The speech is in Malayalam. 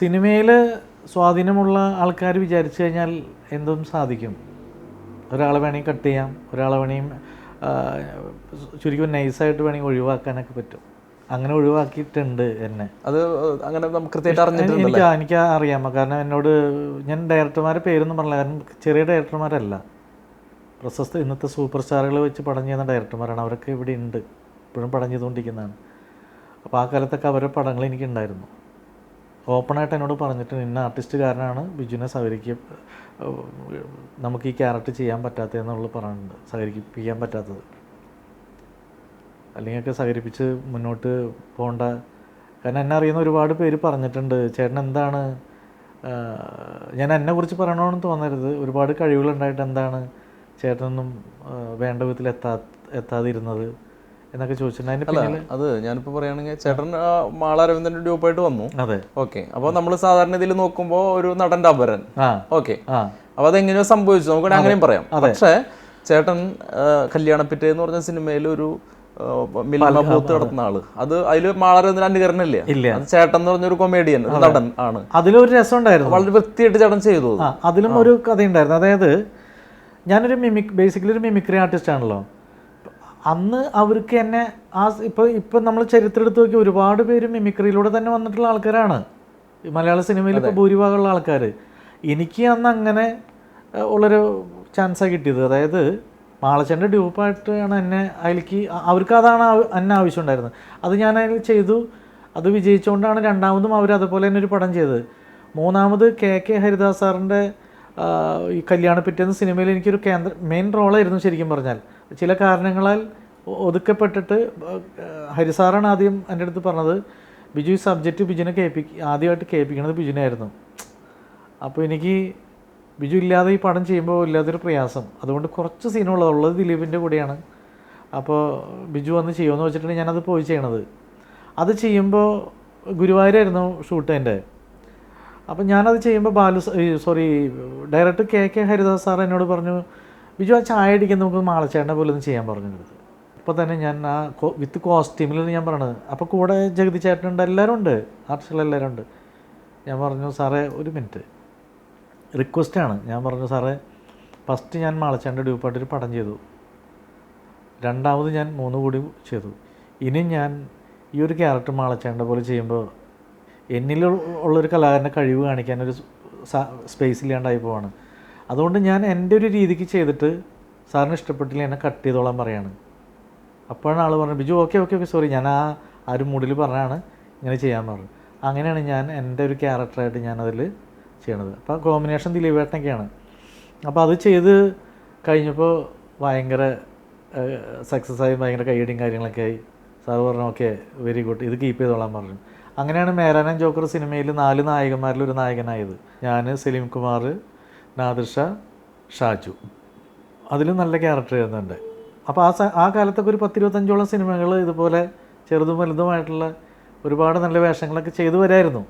സിനിമയിൽ സ്വാധീനമുള്ള ആൾക്കാർ വിചാരിച്ചു കഴിഞ്ഞാൽ എന്തും സാധിക്കും. ഒരാളെ വേണമെങ്കിൽ കട്ട് ചെയ്യാം ഒരാളെ വേണമെങ്കിൽ ചുരുക്കും നൈസായിട്ട് വേണമെങ്കിൽ ഒഴിവാക്കാനൊക്കെ പറ്റും. അങ്ങനെ ഒഴിവാക്കിയിട്ടുണ്ട് എന്നെ. അത് അങ്ങനെ കൃത്യമായിട്ട് എനിക്ക് എനിക്ക് അറിയാം. കാരണം എന്നോട് ഞാൻ ഡയറക്ടർമാരെ പേരൊന്നും പറഞ്ഞില്ല. കാരണം ചെറിയ ഡയറക്ടർമാരല്ല. പ്രശസ്ത ഇന്നത്തെ സൂപ്പർ സ്റ്റാറുകൾ വെച്ച് പടം ചെയ്യുന്ന ഡയറക്ടർമാരാണ്. അവരൊക്കെ ഇവിടെ ഉണ്ട്. ഇപ്പോഴും പടം ചെയ്തുകൊണ്ടിരിക്കുന്നതാണ്. അപ്പോൾ ആ കാലത്തൊക്കെ അവരുടെ പടങ്ങൾ എനിക്കുണ്ടായിരുന്നു. ഓപ്പണായിട്ട് എന്നോട് പറഞ്ഞിട്ട് ഇന്ന ആർട്ടിസ്റ്റുകാരനാണ് ബിജുവിനെ സഹകരിക്ക നമുക്ക് ഈ ക്യാരക്ടർ ചെയ്യാൻ പറ്റാത്തതെന്നുള്ളത് പറഞ്ഞിട്ടുണ്ട് സഹകരിപ്പിക്കാൻ പറ്റാത്തത്. അല്ലെങ്കിൽ ഒക്കെ സഹകരിപ്പിച്ച് മുന്നോട്ട് പോകേണ്ട. കാരണം എന്നെ അറിയുന്ന ഒരുപാട് പേര് പറഞ്ഞിട്ടുണ്ട് ചേട്ടൻ എന്താണ്? ഞാൻ എന്നെ കുറിച്ച് പറയണമെന്ന് തോന്നരുത്. ഒരുപാട് കഴിവുകളുണ്ടായിട്ട് എന്താണ് ചേട്ടനൊന്നും വേണ്ട വിധത്തിൽ എത്താ എത്താതിരുന്നത്. എന്നൊക്കെ ചോദിച്ചിട്ടുണ്ട്. അത് ഞാനിപ്പോ പറയുകയാണെങ്കിൽ ചേട്ടൻ മാളാരവിന്ദ്രന്റെ മാള അരവിന്ദന്റെ ഡ്യൂപ്പായിട്ട് വന്നു. അതെ. ഓക്കെ. അപ്പൊ നമ്മൾ സാധാരണ ഇതിൽ നോക്കുമ്പോൾ ഒരു നടന്റെ അപരൻ ഓക്കെ. അപ്പൊ അതെങ്ങനെയോ സംഭവിച്ചു. നമുക്ക് അങ്ങനെയും പറയാം. പക്ഷേ ചേട്ടൻ കല്യാണപ്പിറ്റേ എന്ന് പറഞ്ഞ സിനിമയിൽ ഒരു മിൽമ ബൂത്ത് നടത്തുന്ന ആൾ. അത് അതിൽ മാളരവിന്ദൻ അനുകരണല്ലേ. അത് ചേട്ടൻ എന്ന് പറഞ്ഞൊരു കൊമേഡിയൻ നടൻ ആണ്. അതിലൊരു രസം ഉണ്ടായിരുന്നു വളരെ വൃത്തിയായിട്ട് ചേട്ടൻ ചെയ്തു അത്. അതിലും ഒരു കഥയുണ്ടായിരുന്നു. അതായത് ഞാനൊരു മിമിക് ബേസിക്കലി ഒരു മിമിക്രി ആർട്ടിസ്റ്റ് ആണല്ലോ. അന്ന് അവർക്ക് എന്നെ ആ ഇപ്പോൾ ഇപ്പം നമ്മൾ ചരിത്രം എടുത്ത് നോക്കി ഒരുപാട് പേര് മിമിക്രിയിലൂടെ തന്നെ വന്നിട്ടുള്ള ആൾക്കാരാണ്. മലയാള സിനിമയിൽ ഇപ്പോൾ ഭൂരിഭാഗമുള്ള ആൾക്കാർ എനിക്ക് അന്ന് അങ്ങനെ ഉള്ളൊരു ചാൻസാണ് കിട്ടിയത്. അതായത് മാളച്ചന്റെ ഡ്യൂപ്പായിട്ടാണ് എന്നെ അതിലേക്ക് അവർക്ക് അതാണ് എന്നെ ആവശ്യമുണ്ടായിരുന്നത് അത് ഞാൻ അതിൽ ചെയ്തു. അത് വിജയിച്ചുകൊണ്ടാണ് രണ്ടാമതും അവർ അതുപോലെ തന്നെ ഒരു പടം ചെയ്തത്. മൂന്നാമത് കെ കെ ഹരിദാസ് സാറിന്റെ ഈ കല്യാണ പിറ്റേന്ന് സിനിമയിൽ എനിക്കൊരു കേന്ദ്ര മെയിൻ റോളായിരുന്നു ശരിക്കും പറഞ്ഞാൽ. ചില കാരണങ്ങളാൽ ഒതുക്കപ്പെട്ടിട്ട് ഹരിസാറാണ് ആദ്യം എന്റെ അടുത്ത് പറഞ്ഞത് ബിജു ഈ സബ്ജക്റ്റ് ബിജുവിനെ കേൾപ്പി ആദ്യമായിട്ട് കേൾപ്പിക്കണത് ബിജുവിനായിരുന്നു. അപ്പോൾ എനിക്ക് ബിജു ഇല്ലാതെ ഈ പടം ചെയ്യുമ്പോൾ ഇല്ലാത്തൊരു പ്രയാസം. അതുകൊണ്ട് കുറച്ച് സീനുള്ളത് ഉള്ളത് ദിലീപിന്റെ കൂടെയാണ്. അപ്പോൾ ബിജു വന്ന് ചെയ്യുമെന്ന് വെച്ചിട്ടാണ് ഞാനത് പോയി ചെയ്യണത്. അത് ചെയ്യുമ്പോൾ ഗുരുവായൂരായിരുന്നു ഷൂട്ട് എന്റെ. അപ്പം ഞാനത് ചെയ്യുമ്പോൾ Balu sorry director K K Haridas sir എന്നോട് പറഞ്ഞു ബിജു ആ ചായ അടിക്കാൻ നമുക്ക് മാളച്ചേട്ടനെ പോലെ ഒന്നും ചെയ്യാൻ പറഞ്ഞു എടുത്ത് അപ്പോൾ തന്നെ ഞാൻ ആ വിത്ത് കോസ്റ്റ്യൂമിൽ ഞാൻ പറഞ്ഞത് അപ്പോൾ കൂടെ ജഗതി ചേട്ടനുണ്ട് എല്ലാവരും ഉണ്ട്. ആർട്ടിസ്റ്റുകൾ എല്ലാവരും ഉണ്ട്. ഞാൻ പറഞ്ഞു സാറേ ഒരു മിനിറ്റ്. റിക്വസ്റ്റാണ് ഞാൻ പറഞ്ഞു സാറേ ഫസ്റ്റ് ഞാൻ മാളച്ചേട്ടന്റെ ഡ്യൂപ്പായിട്ട് ഒരു പടം ചെയ്തു. രണ്ടാമത് ഞാൻ മൂന്ന് കൂടി ചെയ്തു. ഇനി ഞാൻ ഈ ഒരു ക്യാരക്ടർ മാളച്ചേട്ടന്റെ പോലെ ചെയ്യുമ്പോൾ എന്നിൽ ഉള്ളൊരു കലാകാരന്റെ കഴിവ് കാണിക്കാനൊരു സ്പേസ് ഇല്ലാണ്ടായി പോവാണ്. അതുകൊണ്ട് ഞാൻ എന്റെ ഒരു രീതിക്ക് ചെയ്തിട്ട് സാറിന് ഇഷ്ടപ്പെട്ടില്ല എന്നെ കട്ട് ചെയ്തോളാൻ പറയാണ്. അപ്പോഴാണ് ആൾ പറഞ്ഞത് Biju okay okay okay sorry ഞാൻ ആ ആ ഒരു മൂഡിൽ പറഞ്ഞാണ് ഇങ്ങനെ ചെയ്യാൻ പറഞ്ഞത് അങ്ങനെയാണ് ഞാൻ എന്റെ ഒരു ക്യാരക്ടറായിട്ട് ഞാനതിൽ ചെയ്യണത്. അപ്പോൾ കോമ്പിനേഷൻ ദിലീപേട്ടനൊക്കെയാണ്. അപ്പോൾ അത് ചെയ്ത് കഴിഞ്ഞപ്പോൾ ഭയങ്കര സക്സസ് ആയി ഭയങ്കര കൈയടിയും കാര്യങ്ങളൊക്കെ ആയി. സാർ പറഞ്ഞു ഓക്കെ വെരി ഗുഡ് ഇത് കീപ്പ് ചെയ്തോളാൻ പറഞ്ഞു. അങ്ങനെയാണ് മേരാനൻ ജോക്കർ സിനിമയിൽ നാല് നായകന്മാരിൽ ഒരു നായകനായത്. ഞാൻ സലീം കുമാർ നാദിർഷ ഷാജു. അതിലും നല്ല ക്യാരക്ടർ ചെയ്യുന്നുണ്ട് അപ്പോൾ ആ ആ കാലത്തൊക്കെ ഒരു പത്തിരുപത്തഞ്ചോളം സിനിമകൾ ഇതുപോലെ ചെറുതും വലുതുമായിട്ടുള്ള ഒരുപാട് നല്ല വേഷങ്ങളൊക്കെ ചെയ്തു വരായിരുന്നു.